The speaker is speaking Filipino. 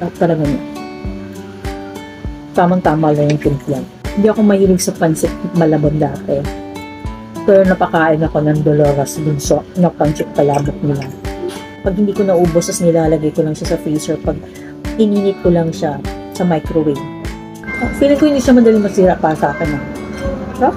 At talaga niya. Tamang-tama lang yung timpla. Hindi ako mahilig sa pansit malabon dati. Pero napakain ako ng Dolores Bunso na pansit palabok nila. Pag hindi ko naubos, tas nilalagay ko lang siya sa freezer. Pag ininit ko lang siya sa microwave. Feeling ko hindi siya madaling masira pa sa akin. Ah. Sarap.